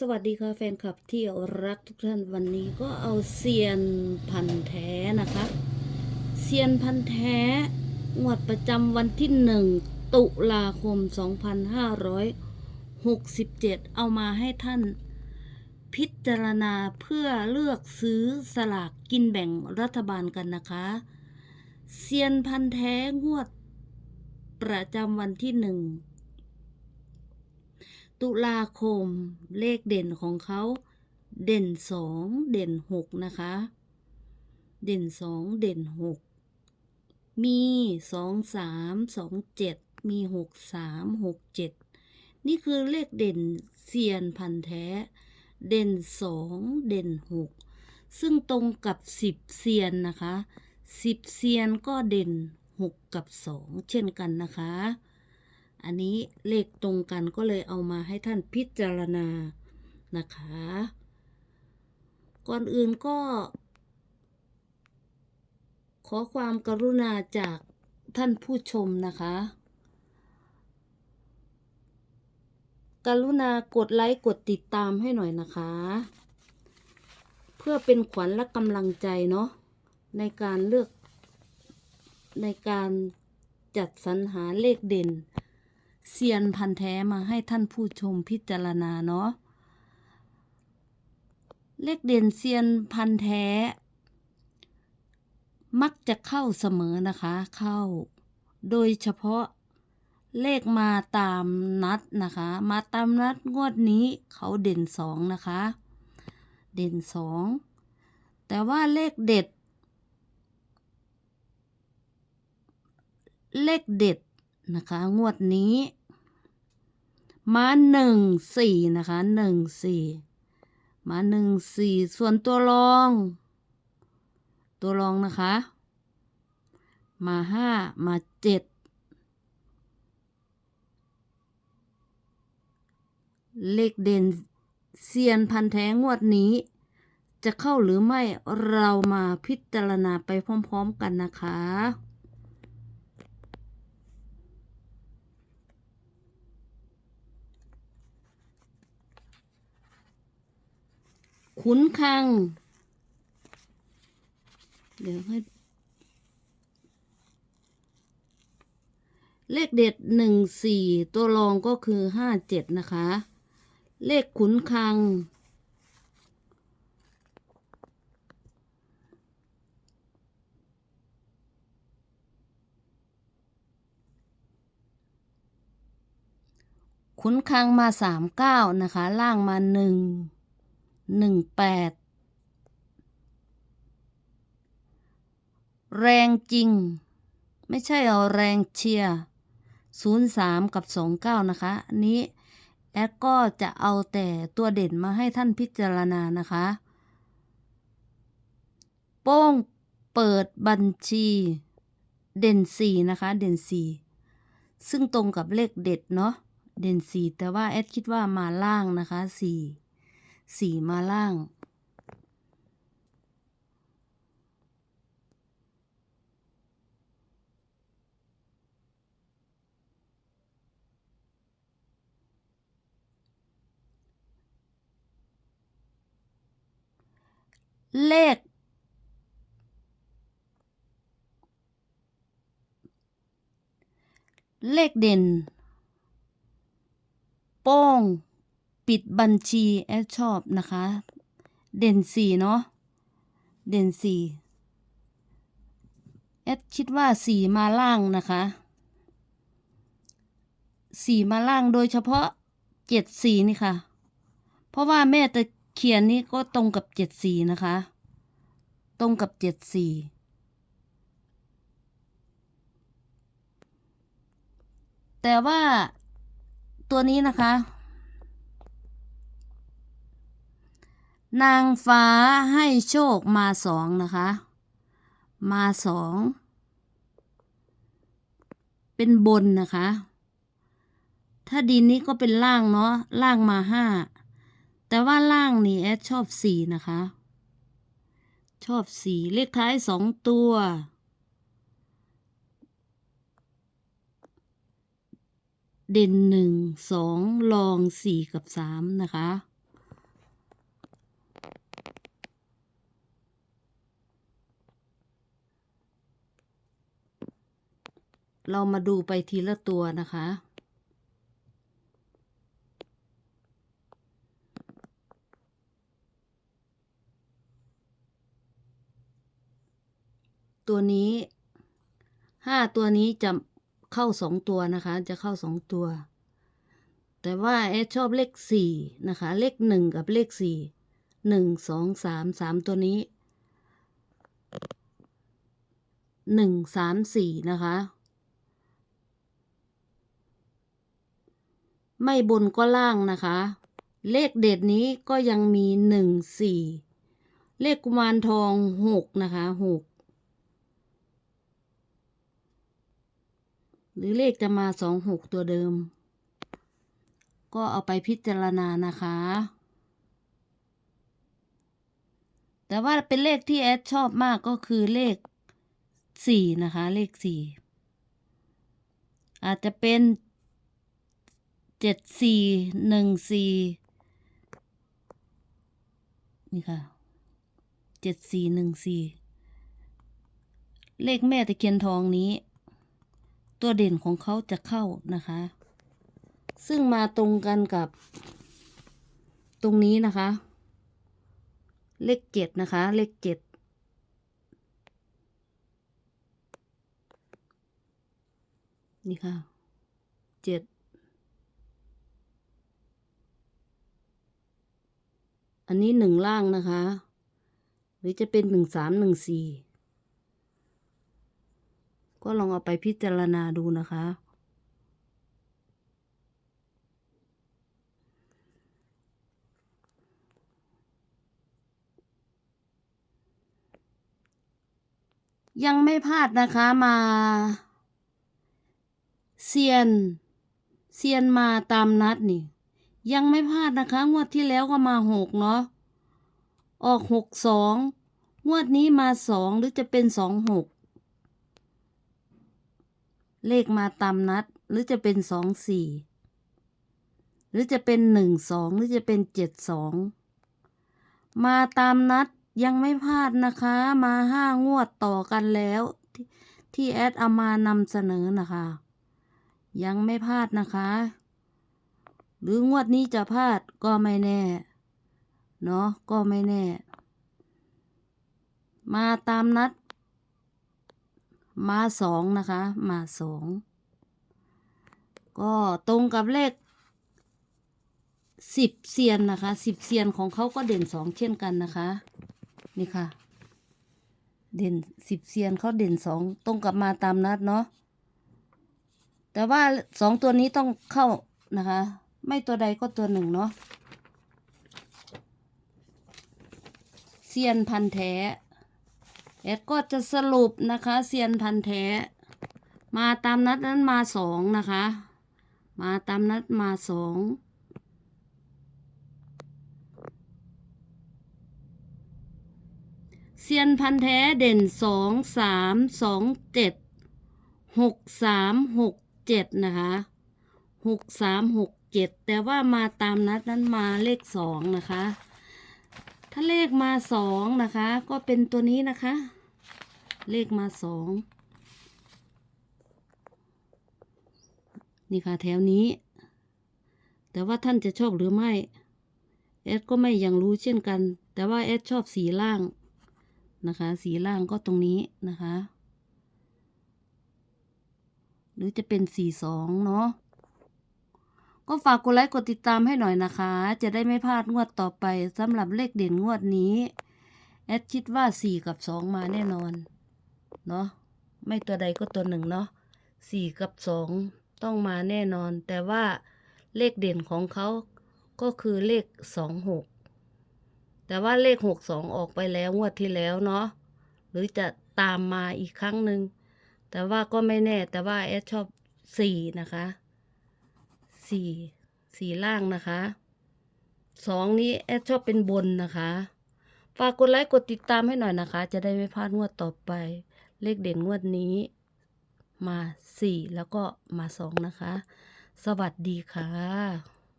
สวัสดีค่ะแฟนคลับที่รักทุกท่านวันนี้ก็เอาเซียนพันแท้นะคะเซียนพันแท้งวดประจำวันที่หนึ่งตุลาคม 2567 เอามาให้ท่าน พิจารณาเพื่อเลือกซื้อสลากกินแบ่งรัฐบาลกันนะคะเซียนพันแท้งวดประจำวันที่หนึ่ง ตุลาคมเลขเด่นของเขา เด่นสองเด่นหกนะคะ เด่นสองเด่นหกมีสองสามสองเจ็ดมีหกสามหกเจ็ดนี่คือเลขเด่นเซียนพันแท้ เด่นสองเด่นหกซึ่งตรงกับสิบเซียนนะคะสิบเซียนก็เด่นหกกับสองเช่นกันนะคะ อันนี้เลขตรงกันก็เลยเอามาให้ท่านพิจารณานะคะ ก่อนอื่นก็ ขอความกรุณาจากท่านผู้ชมนะคะ กรุณากดไลค์กดติดตามให้หน่อยนะคะ เพื่อเป็นขวัญและกำลังใจเนาะในการเลือกในการจัดสรรหาเลขเด่น เซียนพันแท้มาให้ท่านผู้ชมพิจารณาเนาะเลขเด่นเซียนพันแท้ มักจะเข้าเสมอนะคะ เข้า โดยเฉพาะเลขมาตามนัดนะคะ มาตามนัดงวดนี้เขาเด่นสองนะคะ เด่นสองแต่ว่าเลขเด็ด เลขเด็ด นะคะ งวดนี้มาหนึ่งสี่นะคะหนึ่งสี่มาหนึ่งสี่ส่วนตัวรอง ตัวรองนะคะ มาห้ามาเจ็ดเลขเด่นเซียนพันแท้งวดนี้ จะเข้าหรือไม่เรามาพิจารณาไปพร้อม ๆ กันนะคะ ขุนคัง เดี๋ยวให้เลขเด็ดหนึ่งสี่ตัวรองก็คือห้าเจ็ดนะคะ เลขขุนคัง ขุนคังมาสามเก้านะคะ ล่างมาหนึ่ง หนึ่งแปดแรงจริง ไม่ใช่เอาแรงเชียร์ศูนย์สามกับสองเก้านะคะ อันนี้ แอดก็จะเอาแต่ตัวเด่นมาให้ท่านพิจารณานะคะ โป้งเปิดบัญชีเด่นสี่นะคะ เด่นสี่ซึ่งตรงกับเลขเด็ดเนาะเด่นสี่แต่ว่าแอดคิดว่ามาล่างนะคะสี่ สี่มาล่าง เลขเลขเด่น โป้ง ปิดบัญชีแอดชอบนะคะ เด่นสี่เนาะเด่นสี่แอดคิดว่าสี่มาล่างนะคะสี่มาล่างโดยเฉพาะเจ็ดสี่นี่ค่ะ เพราะว่าแม่ตะเขียนนี้ก็ตรงกับเจ็ดสี่นะคะ ตรงกับเจ็ดสี่แต่ว่าตัวนี้นะคะ นางฟ้าให้โชคมาสองนะคะ มาสอง เป็นบนนะคะ ถ้าดินนี้ก็เป็นล่างเนาะล่างมาห้า แต่ว่าล่างนี่แอดชอบสี่นะคะ ชอบสี่เลขท้ายสองตัว เด่นหนึ่งสองรองสี่กับสามนะคะ เรามาดูไปทีละตัวนะคะ ตัวนี้ห้าตัวนี้จะเข้าสองตัวนะคะ จะเข้าสองตัว แต่ว่าแอดชอบเลขสี่นะคะ เลขหนึ่งกับเลขสี่หนึ่งสองสามสามตัวนี้หนึ่งสามสี่นะคะ ไม่บนก็ล่างนะคะ เลขเด็ดนี้ก็ยังมีหนึ่งสี่เลขกุมารทองหกนะคะหกหรือเลขจะมาสองหกตัวเดิม ก็เอาไปพิจารณานะคะ แต่ว่าเป็นเลขที่แอดชอบมากก็คือเลขสี่นะคะ เลขสี่อาจจะเป็น เจ็ดสี่หนึ่งสี่นี่ค่ะเจ็ดสี่หนึ่งสี่เลขแม่ตะเคียนทองนี้ ตัวเด่นของเขาจะเข้านะคะ ซึ่งมาตรงกันกับ ตรงนี้นะคะ เลขเจ็ดนะคะ เลขเจ็ดนี่ค่ะเจ็ด อั นนี้หนึ่งล่างนะคะ หรือจะเป็นหนึ่งสามหนึ่งสี่ก็ลองเอาไปพิจารณาดูนะคะ ยังไม่พลาดนะคะมาเซียนเซียนมาตามนัดนี่ ยังไม่พลาดนะคะ งวดที่แล้วก็มาหกเนาะ ออกหกสอง งวดนี้มาสองหรือจะเป็นสองหก เลขมาตามนัดหรือจะเป็นสองสี่ หรือจะเป็นหนึ่งสองหรือจะเป็นเจ็ดสอง มาตามนัดยังไม่พลาดนะคะ มาห้างวดต่อกันแล้ว ที่ที่แอดเอามานำเสนอนะคะ ยังไม่พลาดนะคะ หรืองวดนี้จะพลาดก็ไม่แน่ เนาะก็ไม่แน่ มาตามนัด มาสองนะคะ มาสองก็ตรงกับเลขสิบเซียนนะคะสิบเซียนของเขาก็เด่นสองเช่นกันนะคะ นี่ค่ะ เด่นสิบเซียนเขาเด่นสองตรงกับมาตามนัดเนาะแต่ว่าสองตัวนี้ต้องเข้านะคะ ไม่ตัวใดก็ตัวหนึ่งเนาะเซียนพันแท้แอดก็จะสรุปนะคะเซียนพันแท้ มาตามนัดนั้นมาสองนะคะ มาตามนัดมาสองเซียนพันแท้เด่นสองสามสองเจ็ดหกสามหกเจ็ดนะคะหกสามหก เจ็ดแต่ว่ามาตามนัดนั้นมาเลขสองนะคะ ถ้าเลขมาสองนะคะ ก็เป็นตัวนี้นะคะ เลขมาสองนี่ค่ะแถวนี้ แต่ว่าท่านจะชอบหรือไม่แอดก็ไม่ยังรู้เช่นกัน แต่ว่าแอดชอบสีล่างนะคะ สีล่างก็ตรงนี้นะคะ หรือจะเป็นสีสองเนาะ ก็ฝากกดไลค์กดติดตามให้หน่อยนะคะ จะได้ไม่พลาดงวดต่อไปสำหรับเลขเด่นงวดนี้แอดคิดว่าสี่กับสองมาแน่นอน เนาะไม่ตัวใดก็ตัวหนึ่งเนาะสี่กับสองต้องมาแน่นอน แต่ว่าเลขเด่นของเขาก็คือเลขสองหกแต่ว่าเลขหกสองออกไปแล้วงวดที่แล้วเนาะหรือจะตามมาอีกครั้งหนึ่งแต่ว่าก็ไม่แน่แต่ว่าแอดชอบสี่นะคะ สี่สี่ล่างนะคะสองนี้แอดชอบเป็นบนนะคะ ฝากกดไลค์กดติดตามให้หน่อยนะคะ จะได้ไม่พลาดงวดต่อไป เลขเด่นงวดนี้ มาสี่แล้วก็มาสองนะคะ สวัสดีค่ะ